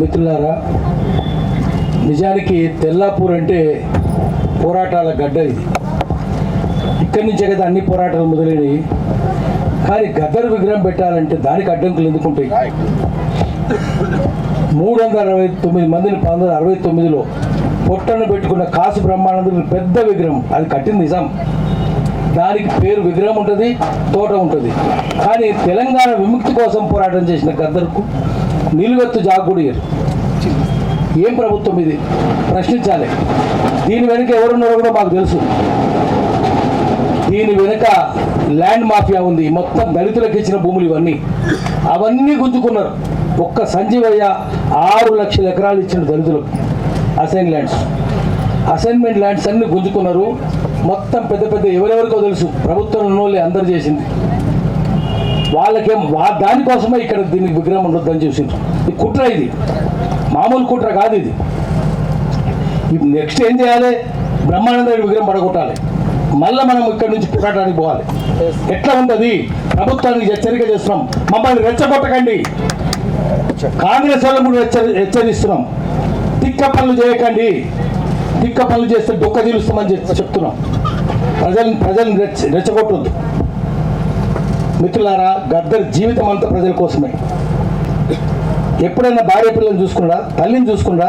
మిత్రులారా నిజానికి తెల్లాపూర్ అంటే పోరాటాల గడ్డ ఇది. ఇక్కడి నుంచే కదా అన్ని పోరాటాలు మొదలైనవి. కానీ గద్దర్ విగ్రహం పెట్టాలంటే దానికి అడ్డంకులు ఎందుకుంటాయి? మూడు వందల అరవై తొమ్మిది మందిని పంతొమ్మిది వందల అరవై తొమ్మిదిలో పొట్టను పెట్టుకున్న కాసు బ్రహ్మానందుని పెద్ద విగ్రహం. అది కట్టింది నిజాం. దానికి పేరు విగ్రహం ఉంటుంది తోట ఉంటుంది. కానీ తెలంగాణ విముక్తి కోసం పోరాటం చేసిన గద్దర్కు నిలువెత్తు జాగుడియర్ ఏం ప్రభుత్వం ఇది? ప్రశ్నించాలి. దీని వెనుక ఎవరున్నారో కూడా మాకు తెలుసు. దీని వెనుక ల్యాండ్ మాఫియా ఉంది. మొత్తం దళితులకు ఇచ్చిన భూములు ఇవన్నీ. అవన్నీ గుంజుకున్నారు. ఒక్క సంజీవయ్య ఆరు లక్షల ఎకరాలు ఇచ్చిన దళితులకు అసైన్ ల్యాండ్స్. అసైన్మెంట్ ల్యాండ్స్ అన్ని గుంజుకున్నారు. మొత్తం పెద్ద పెద్ద ఎవరెవరికో తెలుసు. ప్రభుత్వం ఉన్నోళ్ళే అందరు చేసింది. వాళ్ళకేం వా దానికోసమే ఇక్కడ దీనికి విగ్రహం ఉండొద్దని చూసిండ్రు ఇది కుట్ర ఇది. మామూలు కుట్ర కాదు ఇది. ఇది నెక్స్ట్ ఏం చేయాలి? బ్రహ్మానంద విగ్రహం పడగొట్టాలి. మళ్ళీ మనం ఇక్కడ నుంచి పోరాటానికి పోవాలి. ఎట్లా ఉంటుంది? ప్రభుత్వానికి హెచ్చరిక చేస్తున్నాం. మమ్మల్ని రెచ్చగొట్టకండి. కాంగ్రెస్ వాళ్ళు కూడా హెచ్చరి హెచ్చరిస్తున్నాం. తిక్క పనులు చేయకండి. తిక్క పనులు చేస్తే డొక్క తీరుస్తామని చెప్తున్నాం. ప్రజల్ని ప్రజల్ని రెచ్చ రెచ్చగొట్టద్దు. మిత్రులారా గద్దర్ జీవితం అంతా ప్రజల కోసమే. ఎప్పుడైనా భార్య పిల్లల్ని చూసుకున్నా తల్లిని చూసుకున్నా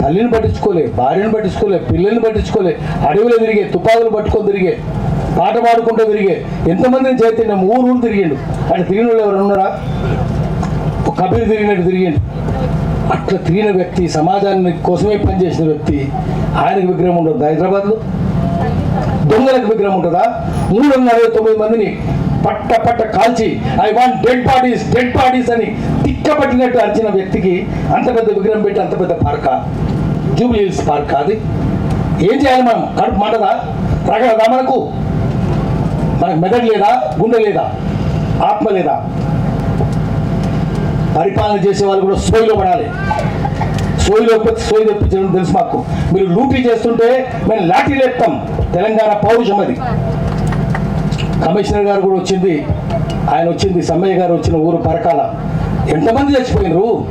తల్లిని పట్టించుకోలే భార్యను పట్టించుకోలే పిల్లల్ని పట్టించుకోలే అడవిలో తిరిగే తుపాకులు పట్టుకొని తిరిగే పాట పాడుకుంటూ తిరిగే ఎంతమందిని చైతన్యం ఊరు ఊరు తిరిగిండు. అటు తిరిగిన వాళ్ళు ఎవరు ఉన్నారా కబీర్ తిరిగినట్టు తిరిగిండు. అట్లా తిరిగిన వ్యక్తి సమాజాన్ని కోసమే పనిచేసిన వ్యక్తి ఆయనకు విగ్రహం ఉండదు. హైదరాబాద్లో దొంగలకు విగ్రహం ఉంటుందా? మూడు వందల అరవై తొమ్మిది మందిని పట్ట పట్ట కాల్చి I want dead bodies dead bodies అని తిక్కబట్టినట్టు అరిచిన వ్యక్తికి అంత పెద్ద విగ్రహం పెట్టి అంత పెద్ద పార్కా. జూబ్లీ హిల్స్ పార్క్ అది. ఏం చేయాలి మనం? కడుపు మంటదా? రగలదా మనకు? మనకు మెదడు లేదా? గుండె లేదా? ఆత్మ లేదా? పరిపాలన చేసే వాళ్ళు కూడా సోయిలో పడాలి. సోయిలో సోయి తెప్పించడం తెలుసు మాకు. మీరు లూటీ చేస్తుంటే మేము లాఠీ లేపుతాం. తెలంగాణ పౌరుషం అది. కమిషనర్ గారు కూడా వచ్చింది. ఆయన వచ్చింది. సమ్మయ్య గారు వచ్చిన ఊరు పరకాల. ఎంతమంది చచ్చిపోయినరు?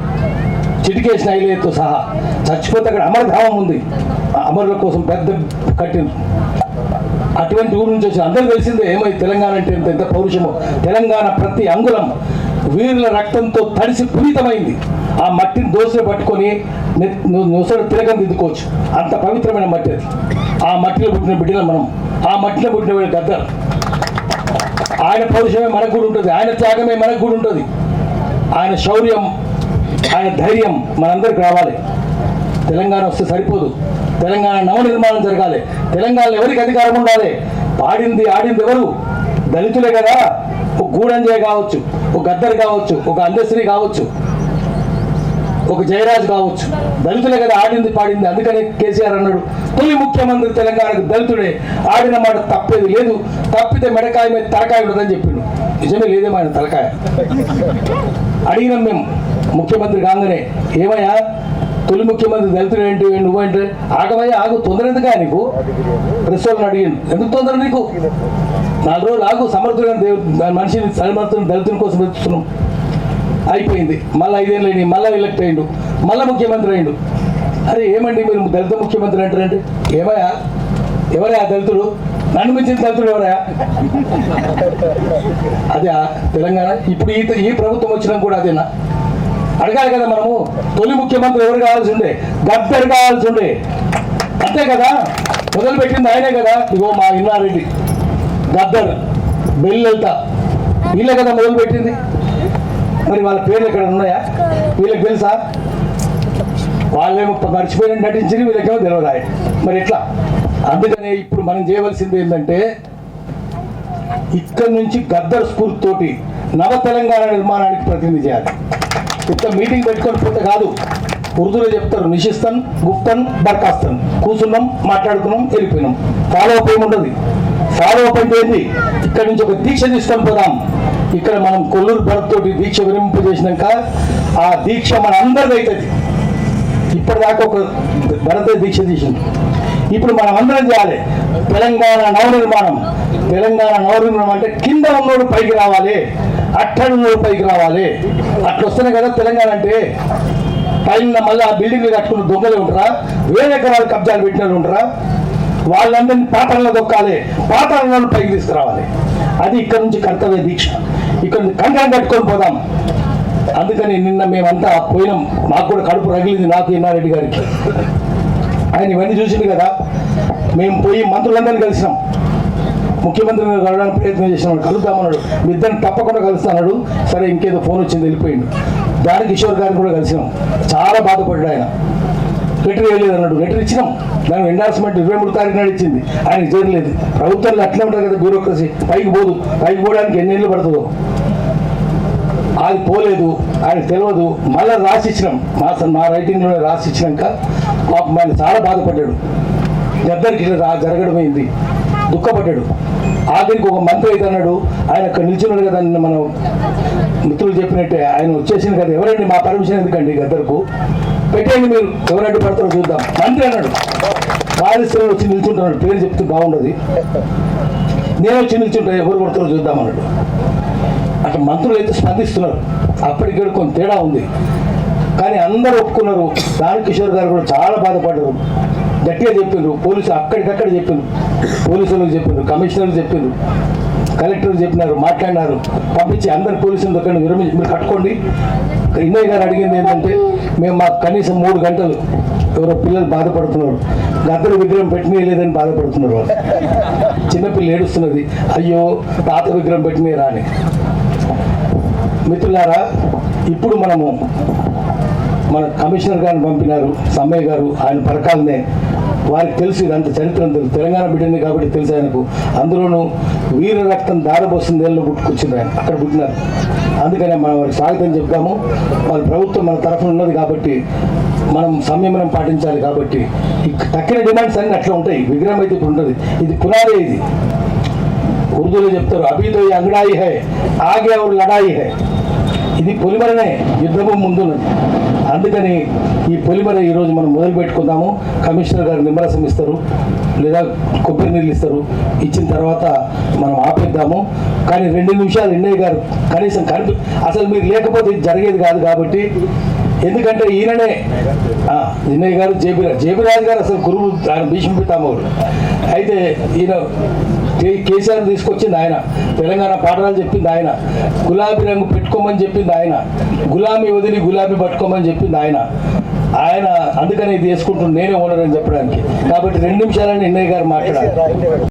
చిటికేసిన ఐలేతో సహా. చచ్చిపోతే అక్కడ అమరధామం ఉంది. ఆ అమరుల కోసం పెద్ద కట్టింది అటువంటి ఊరు నుంచి వచ్చిన అందరూ తెలిసిందే ఏమై తెలంగాణ అంటే ఎంత ఎంత పౌరుషమో. తెలంగాణ ప్రతి అంగుళం వీరుల రక్తంతో తడిసి పునీతమైంది. ఆ మట్టిని దోశలు పట్టుకొని నొసడు తిరగం దిద్దుకోవచ్చు. అంత పవిత్రమైన మట్టి అది. ఆ మట్టిలో పుట్టిన బిడ్డలు మనం. ఆ మట్టిలో పుట్టిన వీళ్ళు గద్దరు. ఆయన పౌరుషమే మనకు కూడా ఉంటుంది. ఆయన త్యాగమే మనకు కూడా ఉంటుంది. ఆయన శౌర్యం ఆయన ధైర్యం మనందరికి రావాలి. తెలంగాణ వస్తే సరిపోదు. తెలంగాణ నవ నిర్మాణం జరగాలి. తెలంగాణలో ఎవరికి అధికారం ఉండాలి? పాడింది ఆడింది ఎవరు? దళితులే కదా. ఒక గూడంజయ్ కావచ్చు ఒక గద్దరు కావచ్చు ఒక అందశ్రీ కావచ్చు. ఒక జయరాజ్ కావచ్చు. దళితులే కదా ఆడింది పాడింది. అందుకనే కేసీఆర్ అన్నాడు తొలి ముఖ్యమంత్రి తెలంగాణకు దళితుడే. ఆడిన మాట తప్పేది లేదు. తప్పితే మెడకాయ మీద తలకాయ ఉండదని చెప్పిండు. నిజమే లేదేమో ఆయన తలకాయ. అడిగినాం మేము ముఖ్యమంత్రి కాగానే ఏమయ్యా? తొలి ముఖ్యమంత్రి దళితుడు ఏంటి? నువ్వేంటి ఆగమయ్యా ఆగు. తొందర ఎందుకా నీకు? ప్రెస్ వాళ్ళని అడిగిండు. ఎందుకు తొందర నీకు? నాలుగు రోజులు ఆగు. సమర్థుడైన దేవుడు మనిషిని సమర్థుని దళితుని కోసం వెతుకుతున్నాం. అయిపోయింది. మళ్ళీ ఐదేళ్ళు అయినాయి. మళ్ళీ ఎలక్ట్ అయ్యిండు. మళ్ళీ ముఖ్యమంత్రి అయ్యిండు. అరే ఏమండి మీరు దళిత ముఖ్యమంత్రి అంటారంటే? ఏమయ్యా? ఎవరయ్యా దళితుడు? నన్ను మించిన దళితుడు ఎవరయ్యా? అదే తెలంగాణ. ఇప్పుడు ఈ ఈ ప్రభుత్వం వచ్చినా కూడా అదేనా? అడగాలి కదా మనము. తొలి ముఖ్యమంత్రి ఎవరు కావాల్సి ఉండే గద్దర్ కావాల్సి ఉండే అంతే కదా? మొదలు పెట్టింది ఆయనే కదా? ఇగో మా ఇన్నారెడ్డి. గద్దర్ బెల్లెల్తా వీళ్ళే కదా మొదలు పెట్టింది మరి వాళ్ళ పేర్లు ఇక్కడ ఉన్నాయా? వీళ్ళకి తెలుసా? వాళ్ళేమో మర్చిపోయిన నటించింది వీళ్ళకేమో తెలియదు మరి ఎట్లా? అందుకనే ఇప్పుడు మనం చేయవలసింది ఏంటంటే ఇక్కడి నుంచి గద్దర్ స్ఫూర్తితోటి నవ తెలంగాణ నిర్మాణానికి ప్రతినిధి చేయాలి. ఇక్కడ మీటింగ్ పెట్టుకొని పోతే కాదు. ఉర్దూలో చెప్తారు నిషిస్తన్ గుప్తన్ బర్కాస్తన్ కూర్చున్నాం మాట్లాడుకున్నాం వెళ్ళిపోయినాం. ఫాలో అప్ ఏముండదు? ఫాలో అప్ అంటే ఇక్కడ నుంచి ఒక దీక్ష తీసుకొని పోదాం. ఇక్కడ మనం కొల్లూరు భరత్ తోటి దీక్ష విరింపజేసినాక ఆ దీక్ష మన అందరిది అవుతుంది ఇప్పటిదాకా ఒక భరత దీక్ష తీసింది. ఇప్పుడు మనం అందరం చేయాలి. తెలంగాణ నవ నిర్మాణం తెలంగాణ నవ నిర్మాణం అంటే కింద ఉన్నోడు పైకి రావాలి అట్టడున్నోడు పైకి రావాలి. అట్లా వస్తేనే కదా తెలంగాణ అంటే. పైన మళ్ళీ ఆ బిల్డింగ్లు కట్టుకున్న దొంగలే ఉంటారా? వేరే ఎకరాలు కబ్జాలు పెట్టిన ఉంటారా? వాళ్ళందరినీ పాత్రలో దొక్కాలి. పాత్రలను పైకి తీసుకురావాలి. అది ఇక్కడ నుంచి కర్తవ్య దీక్ష. ఇక్కడ కంకణం కట్టుకొని పోదాం. అందుకని నిన్న మేమంతా పోయినాం. మాకు కూడా కడుపు రగిలింది నాకు ఇన్నారెడ్డి గారికి. ఆయన ఇవన్నీ చూసింది కదా మేము పోయి మంత్రులందరినీ కలిసినాం. ముఖ్యమంత్రిని కలవడానికి ప్రయత్నం చేసినాడు కలుద్దామన్నాడు. మీ ఇద్దరిని తప్పకుండా కలుస్తాడు సరే ఇంకేదో ఫోన్ వచ్చింది వెళ్ళిపోయింది దాని కిషోర్ గారిని కూడా కలిసినాం. చాలా బాధపడ్డాడు ఆయన. లెటర్ వేయలేదు అన్నాడు. లెటర్ ఇచ్చినాం. దాని ఎండార్స్మెంట్ ఇరవై మూడు తారీఖు నాడు ఇచ్చింది. ఆయనకి చేయలేదు ప్రభుత్వంలో అట్లే ఉంటారు కదా బ్యూరోక్రసీ పైకి పోదు. పైకి పోవడానికి ఎన్ని ఏళ్ళు పడుతుందో. అది పోలేదు ఆయన తెలియదు మళ్ళీ రాసిచ్చినాం. మా మా రైటింగ్లో రాసి ఇచ్చినాక పాపం ఆయన చాలా బాధపడ్డాడు. ఇద్దరికి ఇట్లా రా జరగడం అయింది దుఃఖపడ్డాడు. ఆఖరికి ఒక మంత్రి అయితే అన్నాడు ఆయన అక్కడ నిల్చున్నాడు కదా మనం మిత్రులు చెప్పినట్టే. ఆయన వచ్చేసింది కదా. ఎవరండి? మా పర్మిషన్ ఎందుకండి గద్దర్కు? పెట్టండి మీరు. ఎవరంటే పడతారో చూద్దాం. మంత్రి అన్నాడు కాళేశ్వరం వచ్చి నిల్చుంటున్నాడు పేరు చెప్తే బాగుండదు. నేను వచ్చి నిల్చుంటా. ఎవరు కొడతారో చూద్దాం అన్నాడు. మంత్రులు అయితే స్పందిస్తున్నారు. అప్పటికి కొంత తేడా ఉంది. కానీ అందరూ ఒప్పుకున్నారు. దాని కిషోర్ గారు కూడా చాలా బాధపడ్డారు. గట్టిగా చెప్పిండ్రు. పోలీసులు అక్కడికక్కడ చెప్పిండ్రు. పోలీసులకు చెప్పిండ్రు. కమిషనర్లు చెప్పిండ్రు. కలెక్టర్ చెప్పినారు మాట్లాడినారు. పంపించి అందరు పోలీసులు దగ్గర విరమించి మీరు కట్టుకోండి. ఇన్నయ్య గారు అడిగింది ఏంటంటే మేము మాకు కనీసం మూడు గంటలు ఎవరో పిల్లలు బాధపడుతున్నారు. గద్దరు విగ్రహం పెట్టినలేదని బాధపడుతున్నారు వాళ్ళు. చిన్నపిల్ల ఏడుస్తున్నది. అయ్యో తాత విగ్రహం పెట్టినాయి రాని మిత్రులారా ఇప్పుడు మనము మన కమిషనర్ గారిని పంపినారు సమ్మయ్య గారు ఆయన పరకాలనే. వారికి తెలుసు ఇదంత చరిత్ర తెలంగాణ బిడ్డని కాబట్టి తెలుసు ఆయనకు. అందులోనూ వీర రక్తం దారబోసిందేళ్ళలో పుట్టుకొచ్చింది ఆయన. అక్కడ పుట్టినారు. అందుకనే మనం వారికి స్వాగతం చెప్తాము. వాళ్ళ ప్రభుత్వం మన తరఫున ఉన్నది కాబట్టి మనం సంయమనం పాటించాలి కాబట్టి తక్కిన డిమాండ్స్ అన్నీ అట్లా ఉంటాయి. విగ్రహం అయితే ఇప్పుడు ఉంటుంది. ఇది పునాదే ఇది. ఉర్దూలో చెప్తారు అభిదోయ్ అంగడాయి హై ఆగే లడాయి హై. ఇది పొలిమరనే యుద్ధము ముందు అందుకని ఈ పొలిమర ఈరోజు మనం మొదలు పెట్టుకుందాము. కమిషనర్ గారు నిమ్మరసం ఇస్తారు లేదా కొబ్బరి నీళ్ళు ఇస్తారు. ఇచ్చిన తర్వాత మనం ఆపేద్దాము. కానీ రెండు నిమిషాలు ఎన్నయ్య గారు కనీసం కనిపి అసలు మీరు లేకపోతే ఇది జరిగేది కాదు కాబట్టి ఎందుకంటే ఈయననే నిన్నయ్య గారు జేబీ రాజు రాజు గారు అసలు గురువు ఆయన భీష్మ పితామహుడు. అయితే ఈయన కేసీఆర్ తీసుకొచ్చింది ఆయన. తెలంగాణ పాఠాలు చెప్పింది ఆయన. గులాబీ రంగు పెట్టుకోమని చెప్పింది ఆయన. గులాబీ వదిలి గులాబీ పట్టుకోమని చెప్పింది ఆయన. ఆయన అందుకని ఇది వేసుకుంటున్నాను నేనే ఓనర్ అని చెప్పడానికి. కాబట్టి రెండు నిమిషాలని నిన్నయ్య గారు మాట్లాడారు